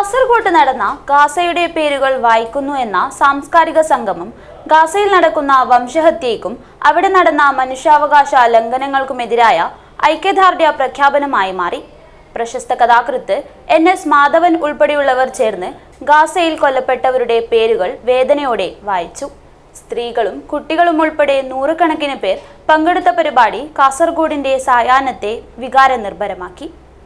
കാസർഗോഡ് നടന്ന ഗാസയുടെ പേരുകൾ വായിക്കുന്നു എന്ന സാംസ്കാരിക സംഗമം ഗാസയിൽ നടക്കുന്ന വംശഹത്യയ്ക്കും അവിടെ നടന്ന മനുഷ്യാവകാശ ലംഘനങ്ങൾക്കുമെതിരായ ഐക്യദാർഢ്യ പ്രഖ്യാപനമായി മാറി. പ്രശസ്ത കഥാകൃത്ത് എൻ എസ് മാധവൻ ഉൾപ്പെടെയുള്ളവർ ചേർന്ന് ഗാസയിൽ കൊല്ലപ്പെട്ടവരുടെ പേരുകൾ വേദനയോടെ വായിച്ചു. സ്ത്രീകളും കുട്ടികളും ഉൾപ്പെടെ നൂറുകണക്കിന് പേർ പങ്കെടുത്ത പരിപാടി കാസർഗോഡിന്റെ സായാഹ്നത്തെ വികാരനിർഭരമാക്കി.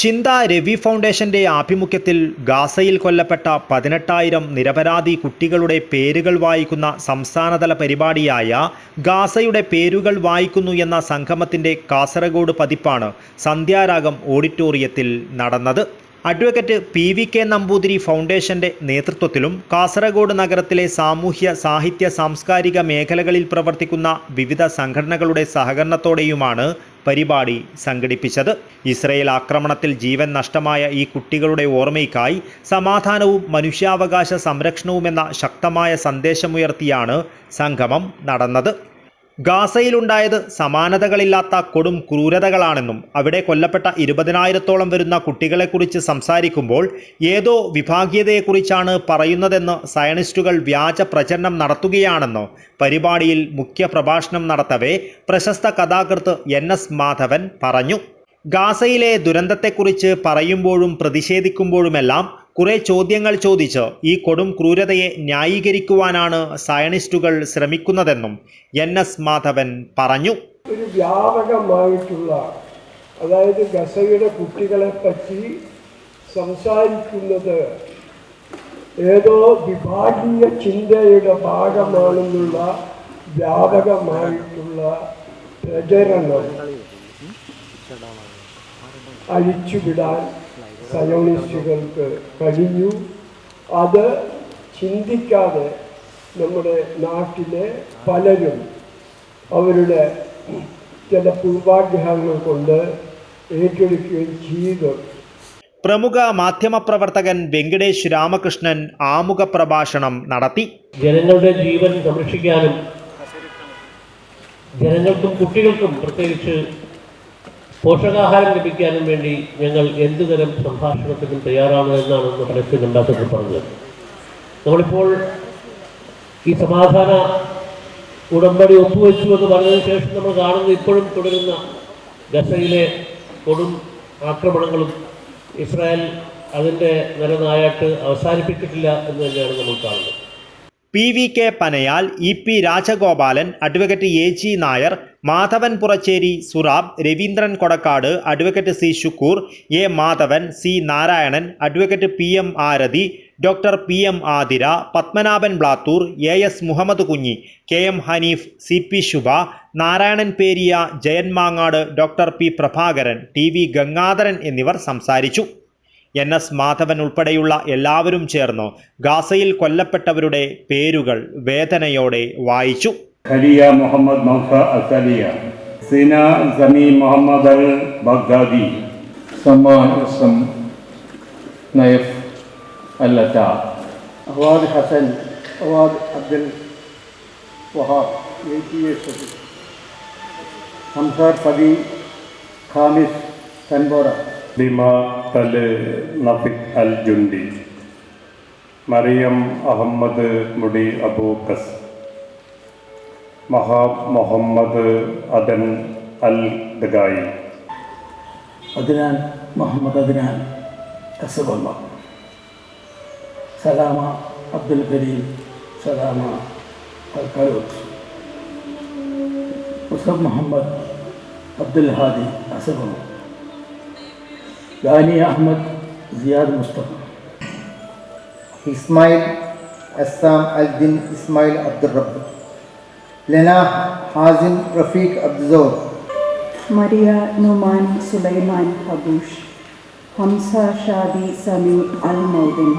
Chintha Ravi ഫൗണ്ടേഷന്റെ ആഭിമുഖ്യത്തിൽ ഗാസയിൽ കൊല്ലപ്പെട്ട പതിനെട്ടായിരം നിരപരാധി കുട്ടികളുടെ പേരുകൾ വായിക്കുന്ന സംസ്ഥാനതല പരിപാടിയായ ഗാസയുടെ പേരുകൾ വായിക്കുന്നു എന്ന സംഗമത്തിന്റെ കാസർഗോഡ് പതിപ്പാണ് സന്ധ്യാരാഗം ഓഡിറ്റോറിയത്തിൽ നടന്നത്. Advocate P V K Namboothiri ഫൗണ്ടേഷന്റെ നേതൃത്വത്തിലും കാസർഗോഡ് നഗരത്തിലെ സാമൂഹ്യ സാഹിത്യ സാംസ്കാരിക മേഖലകളിൽ പ്രവർത്തിക്കുന്ന വിവിധ സംഘടനകളുടെ സഹകരണത്തോടെയുമാണ് പരിപാടി സംഘടിപ്പിച്ചത്. ഇസ്രയേൽ ആക്രമണത്തിൽ ജീവൻ നഷ്ടമായ ഈ കുട്ടികളുടെ ഓർമ്മയ്ക്കായി സമാധാനവും മനുഷ്യാവകാശ സംരക്ഷണവുമെന്ന ശക്തമായ സന്ദേശമുയർത്തിയാണ് സംഗമം നടന്നത്. ഗാസയിലുണ്ടായത് സമാനതകളില്ലാത്ത കൊടും ക്രൂരതകളാണെന്നും അവിടെ കൊല്ലപ്പെട്ട ഇരുപതിനായിരത്തോളം വരുന്ന കുട്ടികളെക്കുറിച്ച് സംസാരിക്കുമ്പോൾ ഏതോ വിഭാഗീയതയെക്കുറിച്ചാണ് പറയുന്നതെന്ന് സയനിസ്റ്റുകൾ വ്യാജ പ്രചരണം നടത്തുകയാണെന്ന് പരിപാടിയിൽ മുഖ്യ പ്രഭാഷണം നടത്തവേ പ്രശസ്ത കഥാകൃത്ത് എൻ എസ് മാധവൻ പറഞ്ഞു. ഗാസയിലെ ദുരന്തത്തെക്കുറിച്ച് പറയുമ്പോഴും പ്രതിഷേധിക്കുമ്പോഴുമെല്ലാം കുറെ ചോദ്യങ്ങൾ ചോദിച്ച് ഈ കൊടും ക്രൂരതയെ ന്യായീകരിക്കുവാനാണ് സയനിസ്റ്റുകൾ ശ്രമിക്കുന്നതെന്നും എൻ എസ് മാധവൻ പറഞ്ഞു. ഒരു വ്യാപകമായിട്ടുള്ള അതായത് ഗസയുടെ കുട്ടികളെ പറ്റി സംസാരിക്കുന്നത് ഏതോ വിഭാഗീയ ചിന്തയുടെ ഭാഗമാണെന്നുള്ള വ്യാപകമായിട്ടുള്ള പ്രചരണം അഴിച്ചുവിടാൻ സയോണിസ്റ്റുകൾക്ക് കഴിഞ്ഞു അത് ചിന്തിക്കാതെ നമ്മുടെ നാട്ടിലെ പലരും അവരുടെ ചില പൂർവാഗ്രഹങ്ങൾ കൊണ്ട് ഏറ്റെടുക്കുകയും ചെയ്തു. പ്രമുഖ മാധ്യമപ്രവർത്തകൻ വെങ്കടേഷ് രാമകൃഷ്ണൻ ആമുഖ പ്രഭാഷണം നടത്തി. ജനങ്ങളുടെ ജീവൻ സംരക്ഷിക്കാനും ജനങ്ങൾക്കും കുട്ടികൾക്കും പ്രത്യേകിച്ച് പോഷകാഹാരം ലഭിക്കാനും വേണ്ടി ഞങ്ങൾ എന്തുതരം സംഭാഷണത്തിനും തയ്യാറാണ് എന്നാണ് ഒന്ന് പരസ്യം അംബാസഡർ പറഞ്ഞത്. നമ്മളിപ്പോൾ ഈ സമാധാന ഉടമ്പടി ഒപ്പുവെച്ചു എന്ന് പറഞ്ഞതിന് ശേഷം നമ്മൾ കാണുന്നത് ഇപ്പോഴും തുടരുന്ന ഗസയിലെ കൊടും ആക്രമണങ്ങളും ഇസ്രായേൽ അതിന്റെ നിലനായാട്ട് അവസാനിപ്പിച്ചിട്ടില്ല എന്ന് തന്നെയാണ് നമ്മൾ കാണുന്നത്. P V K Panayal E P Rajagopalan advocate A G Nair Madhavan Purachery Surab Raveendran Kodakkad advocate C Shukkur A Madhavan C Narayanan advocate P M Arathi doctor P M Athira Padmanabhan Blathur A S Muhammad Kunhi K M Haneef C P Shubha Narayanan Periya Jayan Mangad doctor P Prabhakaran T V Gangadharan എന്നിവർ സംസാരിച്ചു. N S Madhavan ഉൾപ്പെടെയുള്ള എല്ലാവരും ചേർന്ന് ഗാസയിൽ കൊല്ലപ്പെട്ടവരുടെ പേരുകൾ വേദനയോടെ വായിച്ചു. خليا محمد منفع اصلیہ سينا زمین محمد البغدادي سما اسم نائف اللتا أواد حسن أواد عبد الوهاب يجي يسوي اے فدي خامس سنبورا لما تل نفق الجندي مريم احمد مدي ابو قسم മഹാബ് മുഹമ്മദ് അദൻ അൽ ദഗായി അദ്നാൻ മുഹമ്മദ് അദ്നാൻ കസബുള്ള സലാമ അബ്ദുൽ കരീം സലാമ കലൂത്ത് മുസബ് മുഹമ്മദ് അബ്ദുൽ ഹാദി അസബുള്ള ദാനി അഹമ്മദ് സിയാദ് മുസ്തഫ ഇസ്മായിൽ അസ്സാം അൽ ദിൻ ഇസ്മായിൽ അബ്ദുൾ റബ്ബ് ലന ഹാസിൻ Rafeeq അബ്ദുസോർ Maria Numan Sulaiman Habush, Hamza Shadi Sami Al Maudin,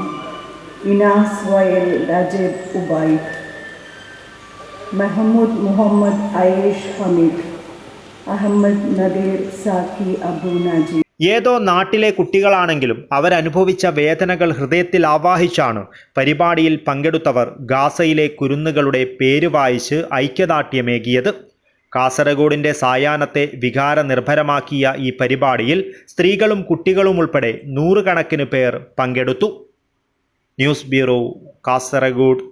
Inas Wael Rajib Ubaid, Mahmoud Muhammad Aish Hamid, Ahmad Nadir Saki Abu Najib. ഏതോ നാട്ടിലെ കുട്ടികളാണെങ്കിലും അവരനുഭവിച്ച വേദനകൾ ഹൃദയത്തിൽ ആവാഹിച്ചാണ് പരിപാടിയിൽ പങ്കെടുത്തവർ ഗാസയിലെ കുരുന്നുകളുടെ പേര് വായിച്ച് ഐക്യദാർഢ്യമേകിയത്. കാസർഗോഡിന്റെ സായാഹ്നത്തെ വികാരനിർഭരമാക്കിയ ഈ പരിപാടിയിൽ സ്ത്രീകളും കുട്ടികളും ഉൾപ്പെടെ നൂറുകണക്കിന് പേർ പങ്കെടുത്തു. News bureau Kasaragod.